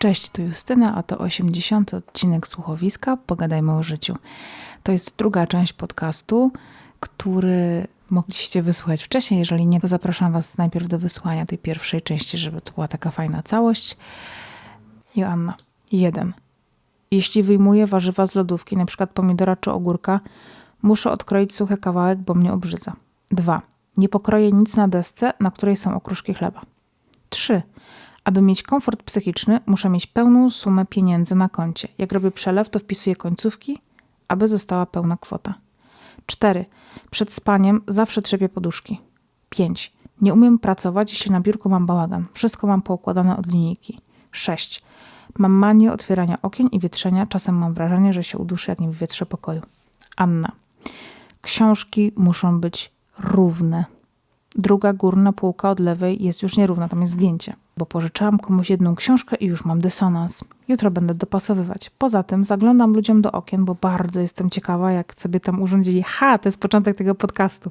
Cześć, to Justyna, a to 80. odcinek słuchowiska Pogadajmy o życiu. To jest druga część podcastu, który mogliście wysłuchać wcześniej. Jeżeli nie, to zapraszam Was najpierw do wysłania tej pierwszej części, żeby to była taka fajna całość. Joanna, jeden. Jeśli wyjmuję warzywa z lodówki, przykład pomidora czy ogórka, muszę odkroić suchy kawałek, bo mnie obrzydza. Dwa. Nie pokroję nic na desce, na której są okruszki chleba. Trzy. Aby mieć komfort psychiczny, muszę mieć pełną sumę pieniędzy na koncie. Jak robię przelew, to wpisuję końcówki, aby została pełna kwota. 4. Przed spaniem zawsze trzepię poduszki. 5. Nie umiem pracować, jeśli na biurku mam bałagan. Wszystko mam poukładane od linijki. 6. Mam manię otwierania okien i wietrzenia. Czasem mam wrażenie, że się uduszę, jak nie wywietrzę pokoju. Anna. Książki muszą być równe. Druga górna półka od lewej jest już nierówna, tam jest zdjęcie, bo pożyczałam komuś jedną książkę i już mam dysonans. Jutro będę dopasowywać. Poza tym zaglądam ludziom do okien, bo bardzo jestem ciekawa, jak sobie tam urządzili. Ha, to jest początek tego podcastu.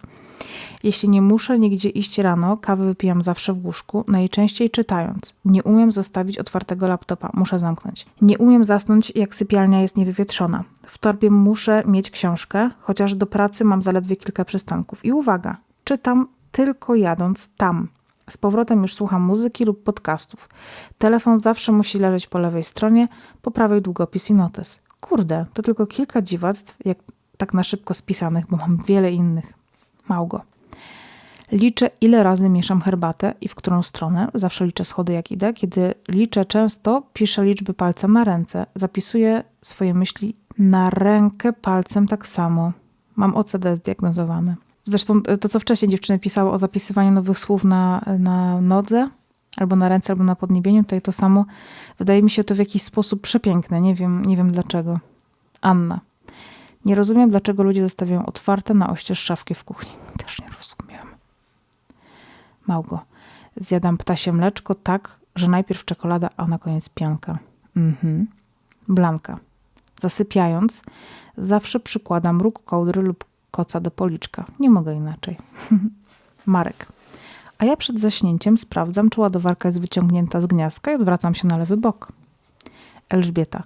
Jeśli nie muszę nigdzie iść rano, kawę wypijam zawsze w łóżku, najczęściej czytając. Nie umiem zostawić otwartego laptopa, muszę zamknąć. Nie umiem zasnąć, jak sypialnia jest niewywietrzona. W torbie muszę mieć książkę, chociaż do pracy mam zaledwie kilka przystanków. I uwaga, czytam tylko jadąc tam. Z powrotem już słucham muzyki lub podcastów. Telefon zawsze musi leżeć po lewej stronie, po prawej długopis i notes. Kurde, to tylko kilka dziwactw, jak tak na szybko spisanych, bo mam wiele innych. Małgo. Liczę, ile razy mieszam herbatę i w którą stronę. Zawsze liczę schody, jak idę. Kiedy liczę często, piszę liczby palcem na ręce. Zapisuję swoje myśli na rękę palcem tak samo. Mam OCD zdiagnozowane. Zresztą to, co wcześniej dziewczyny pisały o zapisywaniu nowych słów na, na nodze, albo na ręce, albo na podniebieniu, tutaj to samo. Wydaje mi się to w jakiś sposób przepiękne. Nie wiem, nie wiem dlaczego. Anna. Nie rozumiem, dlaczego ludzie zostawiają otwarte na oścież szafki w kuchni. Też nie rozumiem. Małgo. Zjadam ptasie mleczko tak, że najpierw czekolada, a na koniec pianka. Mhm. Blanka. Zasypiając, zawsze przykładam róg kołdry lub koca do policzka. Nie mogę inaczej. Marek. A ja przed zaśnięciem sprawdzam, czy ładowarka jest wyciągnięta z gniazdka i odwracam się na lewy bok. Elżbieta.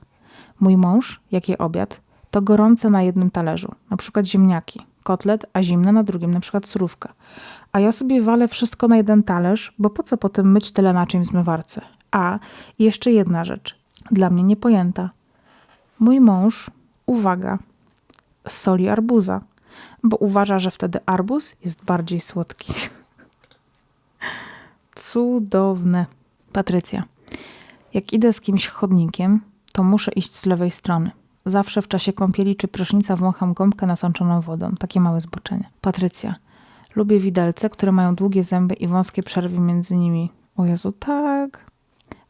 Mój mąż, jak je obiad, to gorące na jednym talerzu, na przykład ziemniaki, kotlet, a zimne na drugim, na przykład surówka. A ja sobie walę wszystko na jeden talerz, bo po co potem myć tyle naczyń w zmywarce? A, jeszcze jedna rzecz, dla mnie niepojęta. Mój mąż, uwaga, soli arbuza bo uważa, że wtedy arbuz jest bardziej słodki. Cudowne. Patrycja. Jak idę z kimś chodnikiem, to muszę iść z lewej strony. Zawsze w czasie kąpieli czy prysznica wącham gąbkę nasączoną wodą. Takie małe zboczenie. Patrycja. Lubię widelce, które mają długie zęby i wąskie przerwy między nimi. O Jezu, tak.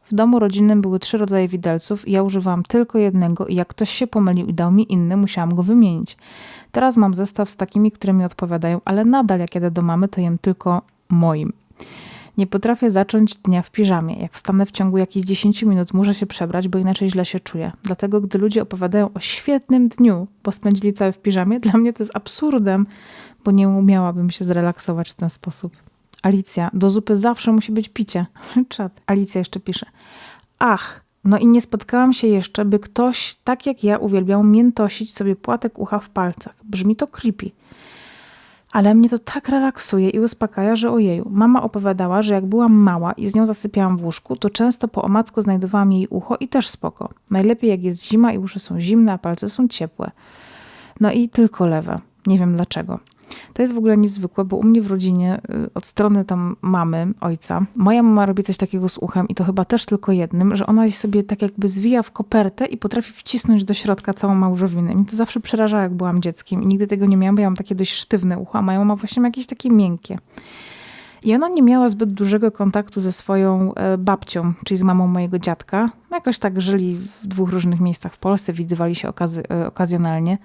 W domu rodzinnym były trzy rodzaje widelców ja używałam tylko jednego i jak ktoś się pomylił i dał mi inny, musiałam go wymienić. Teraz mam zestaw z takimi, które mi odpowiadają, ale nadal jak jadę do mamy, to jem tylko moim. Nie potrafię zacząć dnia w piżamie. Jak wstanę w ciągu jakichś 10 minut, muszę się przebrać, bo inaczej źle się czuję. Dlatego, gdy ludzie opowiadają o świetnym dniu, bo spędzili cały w piżamie, dla mnie to jest absurdem, bo nie umiałabym się zrelaksować w ten sposób. Alicja, do zupy zawsze musi być picie. Czad. Alicja jeszcze pisze. Ach, no i nie spotkałam się jeszcze, by ktoś, tak jak ja, uwielbiał miętosić sobie płatek ucha w palcach. Brzmi to creepy. Ale mnie to tak relaksuje i uspokaja, że ojeju. Mama opowiadała, że jak byłam mała i z nią zasypiałam w łóżku, to często po omacku znajdowałam jej ucho i też spoko. Najlepiej jak jest zima i uszy są zimne, a palce są ciepłe. No i tylko lewe. Nie wiem dlaczego. To jest w ogóle niezwykłe, bo u mnie w rodzinie y, od strony tam mamy, ojca, moja mama robi coś takiego z uchem i to chyba też tylko jednym, że ona sobie tak jakby zwija w kopertę i potrafi wcisnąć do środka całą małżowinę. Mnie to zawsze przerażało, jak byłam dzieckiem i nigdy tego nie miałam, bo ja mam takie dość sztywne ucho, a moja mama właśnie ma jakieś takie miękkie. I ona nie miała zbyt dużego kontaktu ze swoją e, babcią, czyli z mamą mojego dziadka. No jakoś tak żyli w dwóch różnych miejscach w Polsce, widywali się okazy e, okazjonalnie.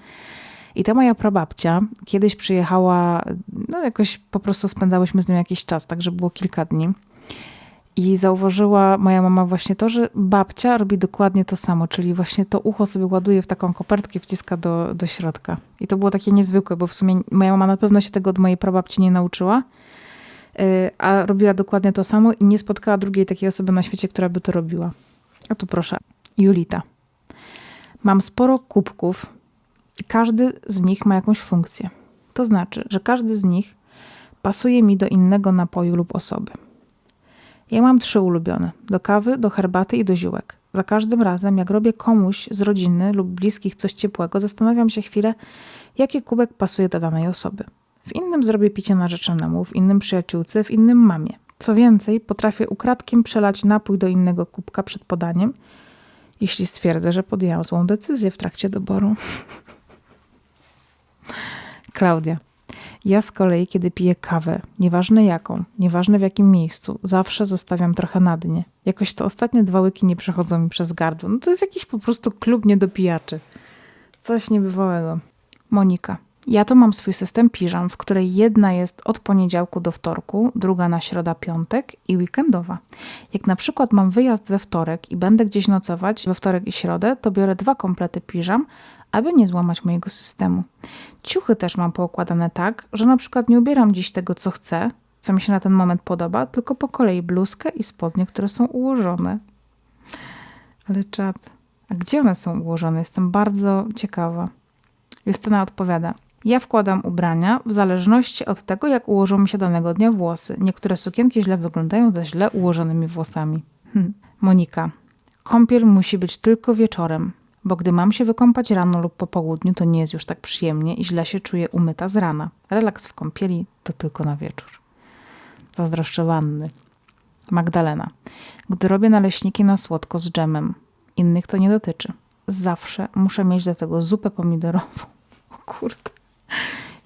I ta moja prababcia kiedyś przyjechała, no jakoś po prostu spędzałyśmy z nią jakiś czas, także było kilka dni. I zauważyła moja mama właśnie to, że babcia robi dokładnie to samo, czyli właśnie to ucho sobie ładuje w taką kopertkę, wciska do, do środka. I to było takie niezwykłe, bo w sumie moja mama na pewno się tego od mojej prababci nie nauczyła, y, a robiła dokładnie to samo i nie spotkała drugiej takiej osoby na świecie, która by to robiła. A tu proszę, Julita. Mam sporo kubków i każdy z nich ma jakąś funkcję. To znaczy, że każdy z nich pasuje mi do innego napoju lub osoby. Ja mam trzy ulubione: do kawy, do herbaty i do ziółek. Za każdym razem, jak robię komuś z rodziny lub bliskich coś ciepłego, zastanawiam się chwilę, jaki kubek pasuje do danej osoby. W innym zrobię picie narzeczonemu, w innym przyjaciółce, w innym mamie. Co więcej, potrafię ukradkiem przelać napój do innego kubka przed podaniem, jeśli stwierdzę, że podjęłam złą decyzję w trakcie doboru. Klaudia. Ja z kolei, kiedy piję kawę, nieważne jaką, nieważne w jakim miejscu, zawsze zostawiam trochę na dnie. Jakoś to ostatnie dwa łyki nie przechodzą mi przez gardło. No to jest jakiś po prostu klub niedopijaczy. Coś niebywałego. Monika. Ja to mam swój system piżam, w której jedna jest od poniedziałku do wtorku, druga na środa, piątek i weekendowa. Jak na przykład mam wyjazd we wtorek i będę gdzieś nocować we wtorek i środę, to biorę dwa komplety piżam, aby nie złamać mojego systemu. Ciuchy też mam poukładane tak, że na przykład nie ubieram dziś tego, co chcę, co mi się na ten moment podoba, tylko po kolei bluzkę i spodnie, które są ułożone. Ale czad, a gdzie one są ułożone? Jestem bardzo ciekawa. Justyna odpowiada. Ja wkładam ubrania w zależności od tego, jak ułożą mi się danego dnia włosy. Niektóre sukienki źle wyglądają ze źle ułożonymi włosami. Hm. Monika. Kąpiel musi być tylko wieczorem, bo gdy mam się wykąpać rano lub po południu, to nie jest już tak przyjemnie i źle się czuję umyta z rana. Relaks w kąpieli to tylko na wieczór. Zazdroszczę wanny. Magdalena. Gdy robię naleśniki na słodko z dżemem, innych to nie dotyczy. Zawsze muszę mieć do tego zupę pomidorową. O kurde.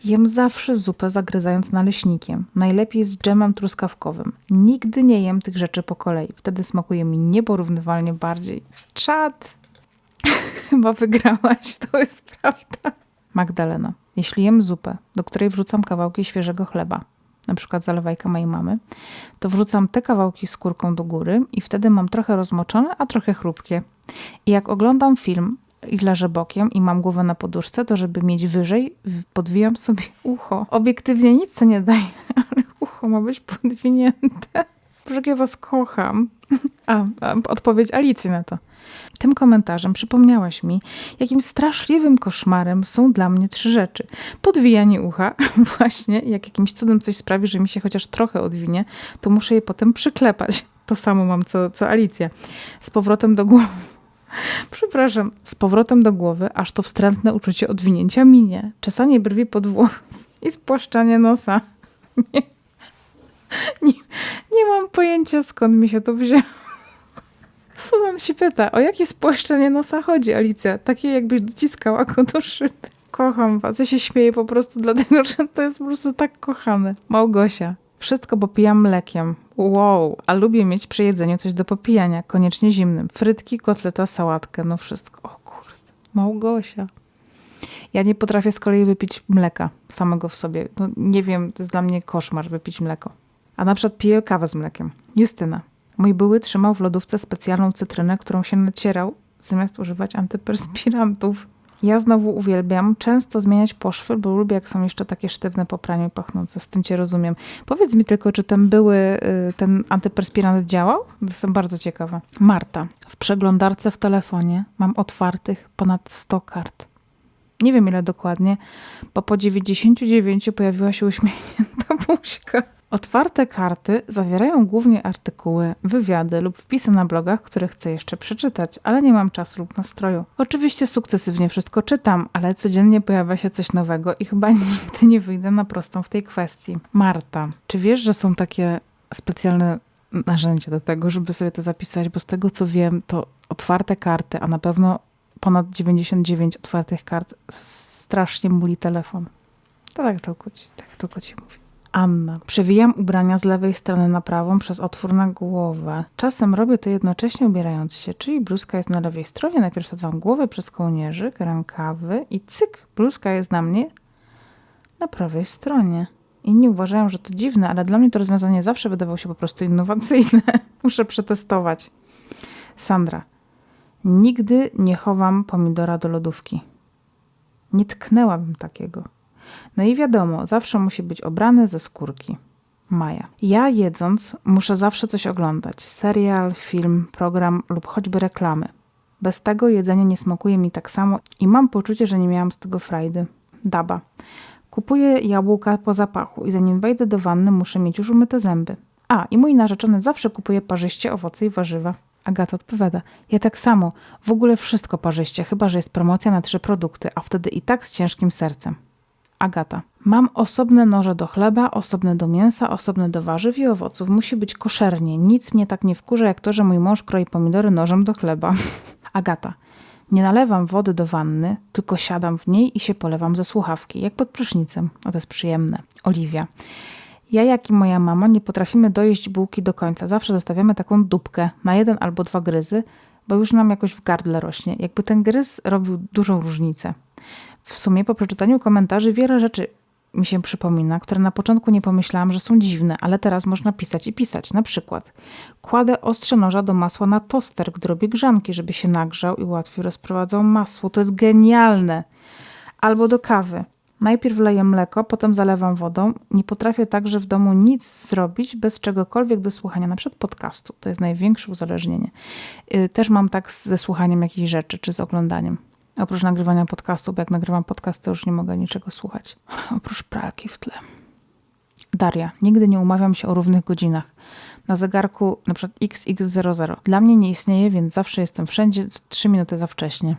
Jem zawsze zupę zagryzając naleśnikiem, najlepiej z dżemem truskawkowym. Nigdy nie jem tych rzeczy po kolei. Wtedy smakuje mi nieporównywalnie bardziej. Czad! Chyba wygrałaś, to jest prawda. Magdalena. Jeśli jem zupę, do której wrzucam kawałki świeżego chleba, na przykład zalewajka mojej mamy, to wrzucam te kawałki skórką do góry i wtedy mam trochę rozmoczone, a trochę chrupkie. I jak oglądam film i leżę bokiem i mam głowę na poduszce, to żeby mieć wyżej, podwijam sobie ucho. Obiektywnie nic to nie daje, ale ucho ma być podwinięte. Boże, ja was kocham. A, odpowiedź Alicji na to. Tym komentarzem przypomniałaś mi, jakim straszliwym koszmarem są dla mnie trzy rzeczy. Podwijanie ucha, właśnie, jak jakimś cudem coś sprawi, że mi się chociaż trochę odwinie, to muszę je potem przyklepać. To samo mam co, co Alicja. Z powrotem do głowy. Przepraszam, z powrotem do głowy, aż to wstrętne uczucie odwinięcia minie. Czesanie brwi pod włos i spłaszczanie nosa. Nie, nie, nie mam pojęcia, skąd mi się to wzięło. Susan się pyta, o jakie spłaszczenie nosa chodzi, Alicja? Takie jakbyś dociskała go do szyby. Kocham was. Ja się śmieję po prostu dlatego, że to jest po prostu tak kochane. Małgosia. Wszystko popijam mlekiem. Wow, a lubię mieć przy jedzeniu coś do popijania, koniecznie zimnym. Frytki, kotleta, sałatkę, no wszystko. O kurde. Małgosia. Ja nie potrafię z kolei wypić mleka samego w sobie. No, nie wiem, to jest dla mnie koszmar wypić mleko. A na przykład piję kawę z mlekiem. Justyna. Mój były trzymał w lodówce specjalną cytrynę, którą się nacierał, zamiast używać antyperspirantów. Ja znowu uwielbiam często zmieniać poszwy, bo lubię, jak są jeszcze takie sztywne po praniu pachnące. Z tym cię rozumiem. Powiedz mi tylko, czy ten były, y, ten antyperspirant działał? Jestem bardzo ciekawa. Marta. W przeglądarce w telefonie mam otwartych ponad 100 kart. Nie wiem ile dokładnie, bo po 99 pojawiła się uśmiechnięta buźka. Otwarte karty zawierają głównie artykuły, wywiady lub wpisy na blogach, które chcę jeszcze przeczytać, ale nie mam czasu lub nastroju. Oczywiście sukcesywnie wszystko czytam, ale codziennie pojawia się coś nowego i chyba nigdy nie wyjdę na prostą w tej kwestii. Marta, czy wiesz, że są takie specjalne narzędzia do tego, żeby sobie to zapisać, bo z tego co wiem, to otwarte karty, a na pewno ponad 99 otwartych kart strasznie muli telefon. To tak tylko ci, tak tylko ci mówię. Anna. Przewijam ubrania z lewej strony na prawą przez otwór na głowę. Czasem robię to jednocześnie ubierając się, czyli bluzka jest na lewej stronie. Najpierw wsadzam głowę przez kołnierzyk, rękawy i cyk, bluzka jest na mnie na prawej stronie. Inni uważają, że to dziwne, ale dla mnie to rozwiązanie zawsze wydawało się po prostu innowacyjne. Muszę przetestować. Sandra. Nigdy nie chowam pomidora do lodówki. Nie tknęłabym takiego. No i wiadomo, zawsze musi być obrany ze skórki. Maja. Ja jedząc muszę zawsze coś oglądać. Serial, film, program lub choćby reklamy. Bez tego jedzenie nie smakuje mi tak samo i mam poczucie, że nie miałam z tego frajdy. Daba. Kupuję jabłka po zapachu i zanim wejdę do wanny muszę mieć już umyte zęby. A, i mój narzeczony zawsze kupuje parzyście owoce i warzywa. Agata odpowiada. Ja tak samo. W ogóle wszystko parzyście, chyba że jest promocja na trzy produkty, a wtedy i tak z ciężkim sercem. Agata. Mam osobne noże do chleba, osobne do mięsa, osobne do warzyw i owoców. Musi być koszernie. Nic mnie tak nie wkurza, jak to, że mój mąż kroi pomidory nożem do chleba. Agata. Nie nalewam wody do wanny, tylko siadam w niej i się polewam ze słuchawki, jak pod prysznicem. A to jest przyjemne. Oliwia. Ja, jak i moja mama, nie potrafimy dojeść bułki do końca. Zawsze zostawiamy taką dupkę na jeden albo dwa gryzy, bo już nam jakoś w gardle rośnie. Jakby ten gryz robił dużą różnicę. W sumie po przeczytaniu komentarzy wiele rzeczy mi się przypomina, które na początku nie pomyślałam, że są dziwne, ale teraz można pisać i pisać. Na przykład kładę ostrze noża do masła na toster, gdy robię grzanki, żeby się nagrzał i łatwiej rozprowadzał masło. To jest genialne. Albo do kawy. Najpierw leję mleko, potem zalewam wodą. Nie potrafię także w domu nic zrobić bez czegokolwiek do słuchania, na przykład podcastu. To jest największe uzależnienie. Y, też mam tak ze słuchaniem jakichś rzeczy, czy z oglądaniem. Oprócz nagrywania podcastu, bo jak nagrywam podcast, to już nie mogę niczego słuchać. Oprócz pralki w tle. Daria. Nigdy nie umawiam się o równych godzinach. Na zegarku przykład XX00. Dla mnie nie istnieje, więc zawsze jestem wszędzie 3 minuty za wcześnie.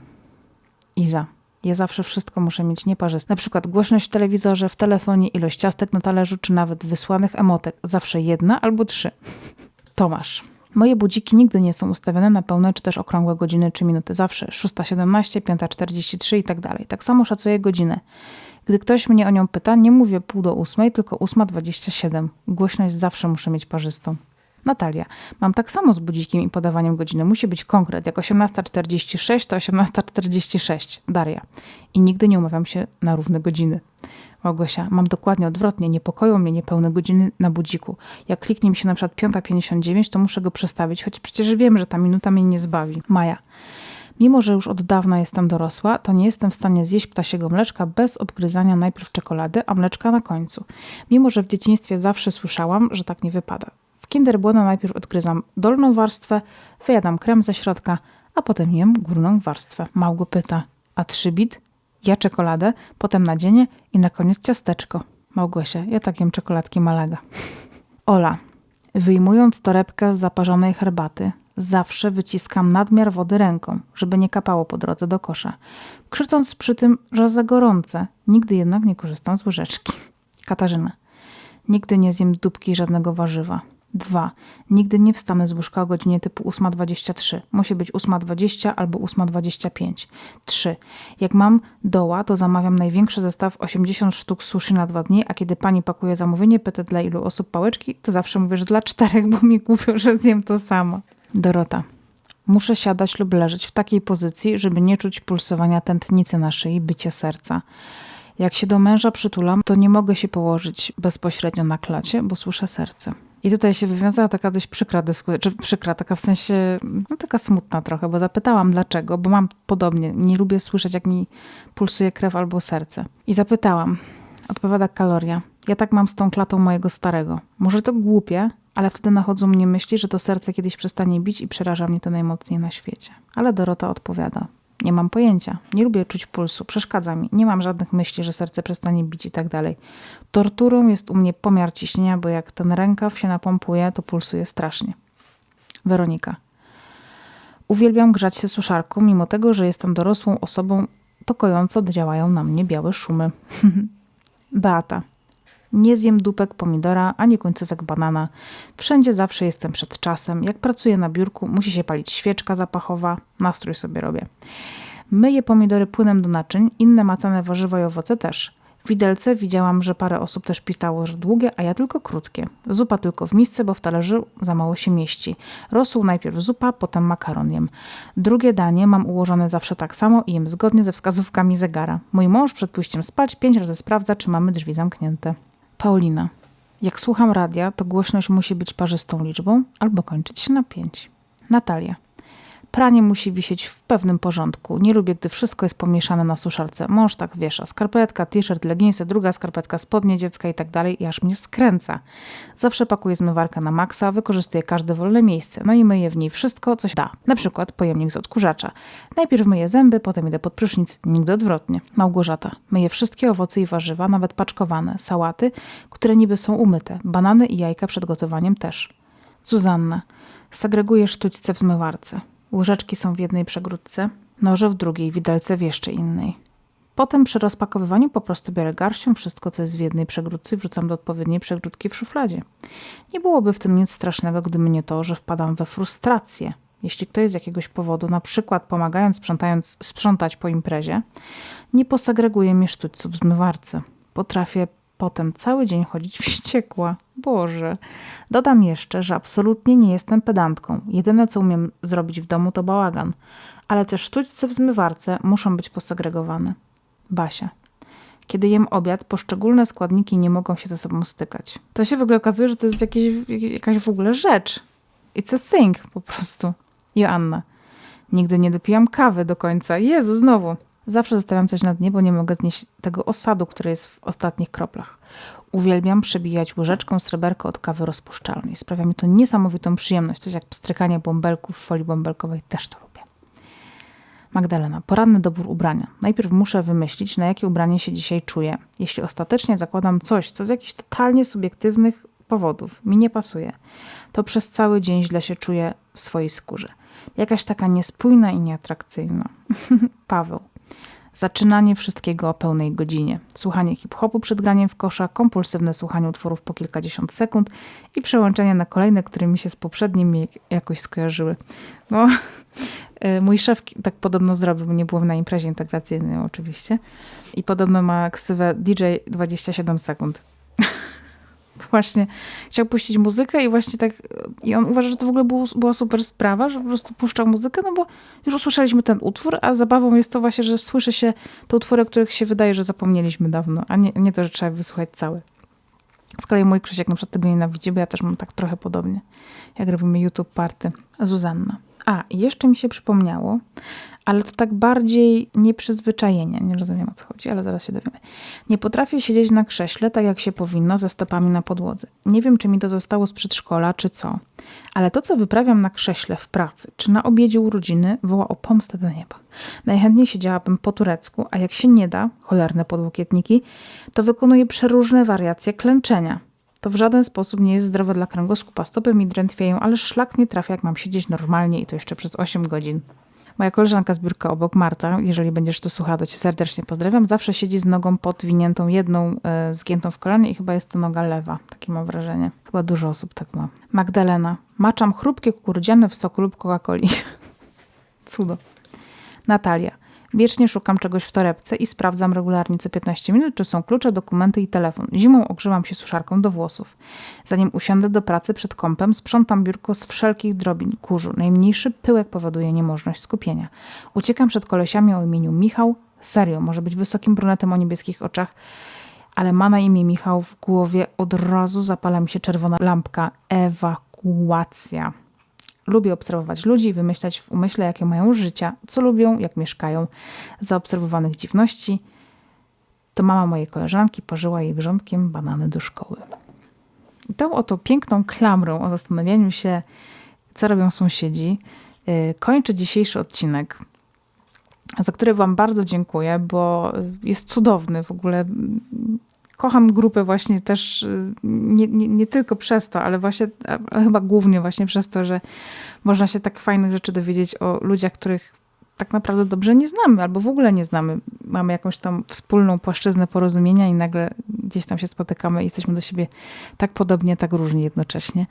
Iza. Ja zawsze wszystko muszę mieć nieparzyste. Na przykład głośność w telewizorze, w telefonie, ilość ciastek na talerzu, czy nawet wysłanych emotek. Zawsze jedna albo trzy. Tomasz. Moje budziki nigdy nie są ustawione na pełne czy też okrągłe godziny czy minuty. Zawsze 6.17, 5.43 i tak dalej. Tak samo szacuję godzinę. Gdy ktoś mnie o nią pyta, nie mówię pół do ósmej, tylko 8.27. Głośność zawsze muszę mieć parzystą. Natalia. Mam tak samo z budzikiem i podawaniem godziny. Musi być konkret. Jak 18.46 to 18.46. Daria. I nigdy nie umawiam się na równe godziny. Małgosia, mam dokładnie odwrotnie. Niepokoją mnie niepełne godziny na budziku. Jak kliknie mi się na przykład 5.59, to muszę go przestawić, choć przecież wiem, że ta minuta mnie nie zbawi. Maja. Mimo, że już od dawna jestem dorosła, to nie jestem w stanie zjeść ptasiego mleczka bez obgryzania najpierw czekolady, a mleczka na końcu. Mimo, że w dzieciństwie zawsze słyszałam, że tak nie wypada. W Kinder Bueno najpierw odgryzam dolną warstwę, wyjadam krem ze środka, a potem jem górną warstwę. Małgo pyta, a trzy bit? Ja czekoladę, potem nadzienie i na koniec ciasteczko. Małgosia, ja tak jem czekoladki Malaga. Ola, wyjmując torebkę z zaparzonej herbaty, zawsze wyciskam nadmiar wody ręką, żeby nie kapało po drodze do kosza, krzycząc przy tym, że za gorące. Nigdy jednak nie korzystam z łyżeczki. Katarzyna, nigdy nie zjem dupki żadnego warzywa. 2. Nigdy nie wstanę z łóżka o godzinie typu 8.23. Musi być 8.20 albo 8.25. 3. Jak mam doła, to zamawiam największy zestaw 80 sztuk sushi na dwa dni, a kiedy pani pakuje zamówienie, pyta dla ilu osób pałeczki, to zawsze mówię, że dla czterech, bo mi głupio, że zjem to samo. Dorota. Muszę siadać lub leżeć w takiej pozycji, żeby nie czuć pulsowania tętnicy na szyi, bycie serca. Jak się do męża przytulam, to nie mogę się położyć bezpośrednio na klacie, bo słyszę serce. I tutaj się wywiązała taka dość przykra dyskusja, czy przykra, taka w sensie, no taka smutna trochę, bo zapytałam dlaczego, bo mam podobnie, nie lubię słyszeć jak mi pulsuje krew albo serce. I zapytałam, odpowiada kaloria, ja tak mam z tą klatą mojego starego. Może to głupie, ale wtedy nachodzą mnie myśli, że to serce kiedyś przestanie bić i przeraża mnie to najmocniej na świecie. Ale Dorota odpowiada, nie mam pojęcia. Nie lubię czuć pulsu, przeszkadza mi. Nie mam żadnych myśli, że serce przestanie bić i tak dalej. Torturą jest u mnie pomiar ciśnienia, bo jak ten rękaw się napompuje, to pulsuje strasznie. Weronika. Uwielbiam grzać się suszarką, mimo tego, że jestem dorosłą osobą, to kojąco działają na mnie białe szumy. Beata. Nie zjem dupek pomidora ani końcówek banana. Wszędzie zawsze jestem przed czasem. Jak pracuję na biurku, musi się palić świeczka zapachowa. Nastrój sobie robię. Myję pomidory płynem do naczyń, inne macane warzywa i owoce też. W widelce widziałam, że parę osób też pisało, że długie, a ja tylko krótkie. Zupa tylko w misce, bo w talerzu za mało się mieści. Rosół najpierw zupa, potem makaron jem. Drugie danie mam ułożone zawsze tak samo i jem zgodnie ze wskazówkami zegara. Mój mąż przed pójściem spać pięć razy sprawdza, czy mamy drzwi zamknięte. Paulina. Jak słucham radia, to głośność musi być parzystą liczbą albo kończyć się na pięć. Natalia. Pranie musi wisieć w pewnym porządku. Nie lubię, gdy wszystko jest pomieszane na suszarce. Mąż tak wiesza. Skarpetka, t-shirt, leginsy, druga skarpetka, spodnie dziecka i tak dalej aż mnie skręca. Zawsze pakuję zmywarkę na maksa, wykorzystuję każde wolne miejsce. No i myję w niej wszystko, co się da. Na przykład pojemnik z odkurzacza. Najpierw myję zęby, potem idę pod prysznic. Nigdy odwrotnie. Małgorzata. Myję wszystkie owoce i warzywa, nawet paczkowane. Sałaty, które niby są umyte. Banany i jajka przed gotowaniem też. Zuzanna. Segreguję sztućce w zmywarce. Łyżeczki są w jednej przegródce, noże w drugiej, widelce w jeszcze innej. Potem przy rozpakowywaniu po prostu biorę garścią wszystko, co jest w jednej przegródce i wrzucam do odpowiedniej przegródki w szufladzie. Nie byłoby w tym nic strasznego, gdyby nie to, że wpadam we frustrację. Jeśli ktoś z jakiegoś powodu, na przykład pomagając sprzątając, sprzątać po imprezie, nie posegreguje mi sztućców w zmywarce. Potrafię potem cały dzień chodzić wściekła. Boże. Dodam jeszcze, że absolutnie nie jestem pedantką. Jedyne, co umiem zrobić w domu, to bałagan. Ale te sztućce w zmywarce muszą być posegregowane. Basia. Kiedy jem obiad, poszczególne składniki nie mogą się ze sobą stykać. To się w ogóle okazuje, że to jest jakieś, jakaś w ogóle rzecz. It's a thing po prostu. Joanna. Nigdy nie dopijam kawy do końca. Jezu, znowu. Zawsze zostawiam coś na dnie, bo nie mogę znieść tego osadu, który jest w ostatnich kroplach. Uwielbiam przebijać łyżeczką sreberko od kawy rozpuszczalnej. Sprawia mi to niesamowitą przyjemność. Coś jak pstrykanie bąbelków w folii bąbelkowej. Też to lubię. Magdalena. Poranny dobór ubrania. Najpierw muszę wymyślić, na jakie ubranie się dzisiaj czuję. Jeśli ostatecznie zakładam coś, co z jakichś totalnie subiektywnych powodów mi nie pasuje, to przez cały dzień źle się czuję w swojej skórze. Jakaś taka niespójna i nieatrakcyjna. Paweł. Zaczynanie wszystkiego o pełnej godzinie. Słuchanie hip-hopu przed graniem w kosza, kompulsywne słuchanie utworów po kilkadziesiąt sekund i przełączenie na kolejne, które mi się z poprzednimi jakoś skojarzyły. No, mój szef tak podobno zrobił, nie byłem na imprezie integracyjnej oczywiście. I podobno ma ksywę DJ 27 sekund właśnie chciał puścić muzykę i właśnie tak, i on uważa, że to w ogóle był, była super sprawa, że po prostu puszczał muzykę, no bo już usłyszeliśmy ten utwór, a zabawą jest to właśnie, że słyszy się te utwory, o których się wydaje, że zapomnieliśmy dawno, a nie, nie to, że trzeba wysłuchać cały. Z kolei mój Krzysiek na przykład tego nienawidzi, bo ja też mam tak trochę podobnie, jak robimy YouTube party. Zuzanna. A, jeszcze mi się przypomniało, ale to tak bardziej nieprzyzwyczajenie. Nie rozumiem o co chodzi, ale zaraz się dowiemy. Nie potrafię siedzieć na krześle tak jak się powinno, ze stopami na podłodze. Nie wiem, czy mi to zostało z przedszkola, czy co, ale to, co wyprawiam na krześle w pracy, czy na obiedzie urodziny, woła o pomstę do nieba. Najchętniej siedziałabym po turecku, a jak się nie da, cholerne podłokietniki, to wykonuję przeróżne wariacje klęczenia. To w żaden sposób nie jest zdrowe dla kręgosłupa. Stopy mi drętwieją, ale szlak mnie trafia, jak mam siedzieć normalnie i to jeszcze przez 8 godzin. Moja koleżanka z biurka obok, Marta, jeżeli będziesz to słuchała, to cię serdecznie pozdrawiam, zawsze siedzi z nogą podwiniętą, jedną e, zgiętą w kolanie i chyba jest to noga lewa. Takie mam wrażenie. Chyba dużo osób tak ma. Magdalena. Maczam chrupkie kukurydziane w soku lub Coca-Coli. Cudo. Natalia. Wiecznie szukam czegoś w torebce i sprawdzam regularnie co 15 minut, czy są klucze, dokumenty i telefon. Zimą ogrzewam się suszarką do włosów. Zanim usiądę do pracy przed kąpem, sprzątam biurko z wszelkich drobin kurzu. Najmniejszy pyłek powoduje niemożność skupienia. Uciekam przed kolesiami o imieniu Michał. Serio, może być wysokim brunetem o niebieskich oczach, ale ma na imię Michał w głowie. Od razu zapala mi się czerwona lampka. Ewakuacja. Lubię obserwować ludzi i wymyślać w umyśle, jakie mają życia, co lubią, jak mieszkają. Zaobserwowanych dziwności to mama mojej koleżanki pożyła jej wrzątkiem banany do szkoły. I tą oto piękną klamrą o zastanawianiu się, co robią sąsiedzi, yy, kończę dzisiejszy odcinek, za który Wam bardzo dziękuję, bo jest cudowny. W ogóle kocham grupę właśnie też y, nie, nie, nie, tylko przez to, ale właśnie, ale chyba głównie właśnie przez to, że można się tak fajnych rzeczy dowiedzieć o ludziach, których tak naprawdę dobrze nie znamy, albo w ogóle nie znamy. Mamy jakąś tam wspólną płaszczyznę porozumienia i nagle gdzieś tam się spotykamy i jesteśmy do siebie tak podobnie, tak różni jednocześnie.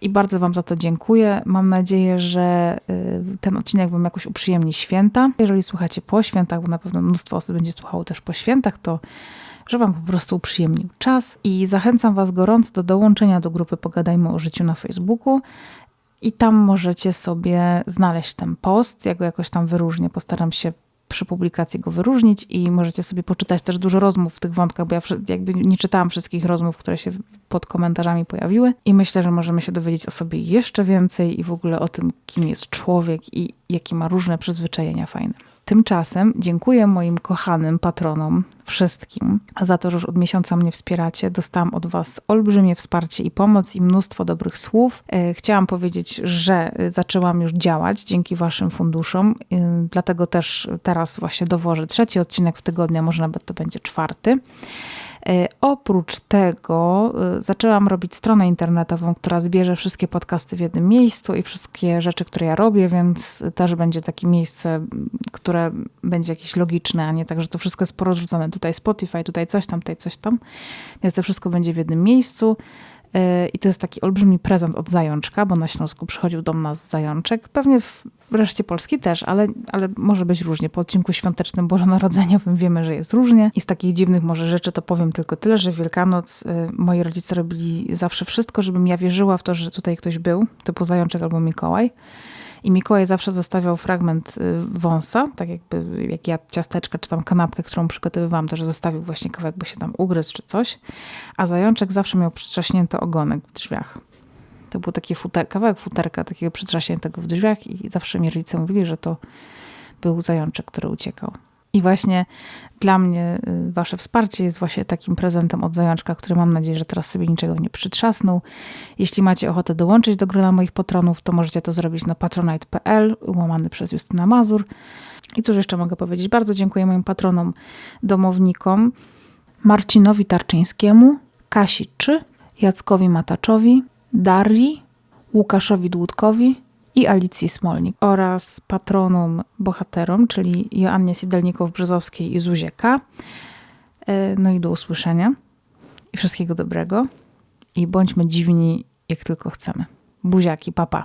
I bardzo Wam za to dziękuję. Mam nadzieję, że y, ten odcinek Wam jakoś uprzyjemni święta. Jeżeli słuchacie po świętach, bo na pewno mnóstwo osób będzie słuchało też po świętach, to że Wam po prostu uprzyjemnił czas i zachęcam Was gorąco do dołączenia do grupy Pogadajmy o życiu na Facebooku. I tam możecie sobie znaleźć ten post. Ja go jakoś tam wyróżnię. Postaram się przy publikacji go wyróżnić i możecie sobie poczytać też dużo rozmów w tych wątkach, bo ja jakby nie czytałam wszystkich rozmów, które się pod komentarzami pojawiły i myślę, że możemy się dowiedzieć o sobie jeszcze więcej i w ogóle o tym, kim jest człowiek i jakie ma różne przyzwyczajenia fajne. Tymczasem dziękuję moim kochanym patronom, wszystkim, za to, że już od miesiąca mnie wspieracie. Dostałam od Was olbrzymie wsparcie i pomoc i mnóstwo dobrych słów. E, chciałam powiedzieć, że zaczęłam już działać dzięki Waszym funduszom, e, dlatego też teraz właśnie dowożę trzeci odcinek w tygodniu, może nawet to będzie czwarty. E, oprócz tego e, zaczęłam robić stronę internetową, która zbierze wszystkie podcasty w jednym miejscu i wszystkie rzeczy, które ja robię, więc też będzie takie miejsce, które będzie jakieś logiczne, a nie tak, że to wszystko jest porozrzucone. Tutaj Spotify, tutaj coś tam, tutaj coś tam. Więc to wszystko będzie w jednym miejscu. I to jest taki olbrzymi prezent od Zajączka, bo na Śląsku przychodził do nas Zajączek. Pewnie w, reszcie Polski też, ale, ale może być różnie. Po odcinku świątecznym bożonarodzeniowym wiemy, że jest różnie. I z takich dziwnych może rzeczy to powiem tylko tyle, że Wielkanoc y, moi rodzice robili zawsze wszystko, żebym ja wierzyła w to, że tutaj ktoś był, typu Zajączek albo Mikołaj. I Mikołaj zawsze zostawiał fragment y, wąsa, tak jakby jak ja ciasteczkę czy tam kanapkę, którą przygotowywałam, to że zostawił właśnie kawałek, bo się tam ugryzł czy coś. A zajączek zawsze miał przytrzaśnięty ogonek w drzwiach. To był taki futer, kawałek futerka takiego przytrzaśniętego w drzwiach i zawsze mi rodzice mówili, że to był zajączek, który uciekał. I właśnie dla mnie y, Wasze wsparcie jest właśnie takim prezentem od zajączka, który mam nadzieję, że teraz sobie niczego nie przytrzasnął. Jeśli macie ochotę dołączyć do grona moich patronów, to możecie to zrobić na patronite.pl, łamany przez Justyna Mazur. I cóż jeszcze mogę powiedzieć? Bardzo dziękuję moim patronom, domownikom, Marcinowi Tarczyńskiemu, Kasi Czy, Jackowi Mataczowi, Darii, Łukaszowi Dłudkowi, i Alicji Smolnik oraz patronom bohaterom, czyli Joannie Sidelnikow-Brzozowskiej i Zuzieka. E, no i do usłyszenia i wszystkiego dobrego i bądźmy dziwni jak tylko chcemy. Buziaki, papa.